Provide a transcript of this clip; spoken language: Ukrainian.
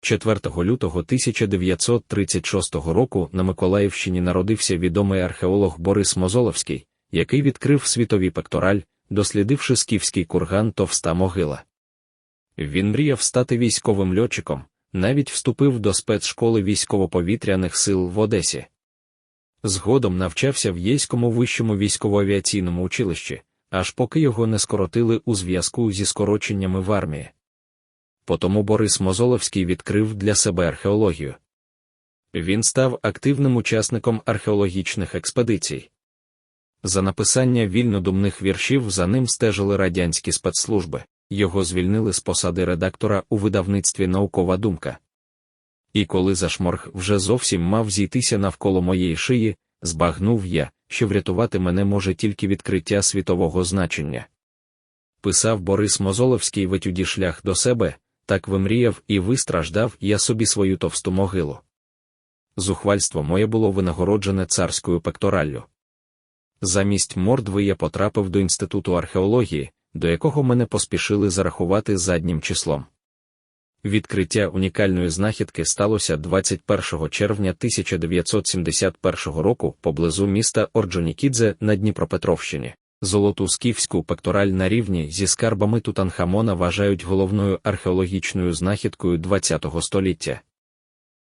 4 лютого 1936 року на Миколаївщині народився відомий археолог Борис Мозоловський, який відкрив світовий пектораль, дослідивши скіфський курган Товста могила. Він мріяв стати військовим льотчиком, навіть вступив до спецшколи військово-повітряних сил в Одесі. Згодом навчався в Єйському вищому військово-авіаційному училищі, аж поки його не скоротили у зв'язку зі скороченнями в армії. Потому Борис Мозоловський відкрив для себе археологію. Він став активним учасником археологічних експедицій. За написання вільнодумних віршів за ним стежили радянські спецслужби, його звільнили з посади редактора у видавництві Наукова думка. І коли зашморг вже зовсім мав зійтися навколо моєї шиї, збагнув я, що врятувати мене може тільки відкриття світового значення. Писав Борис Мозоловський в етюді шлях до себе, так вимріяв і вистраждав я собі свою товсту могилу. Зухвальство моє було винагороджене царською пектораллю. Замість мордви я потрапив до Інституту археології, до якого мене поспішили зарахувати заднім числом. Відкриття унікальної знахідки сталося 21 червня 1971 року поблизу міста Орджонікідзе на Дніпропетровщині. Золоту скіфську пектораль на рівні зі скарбами Тутанхамона вважають головною археологічною знахідкою ХХ століття.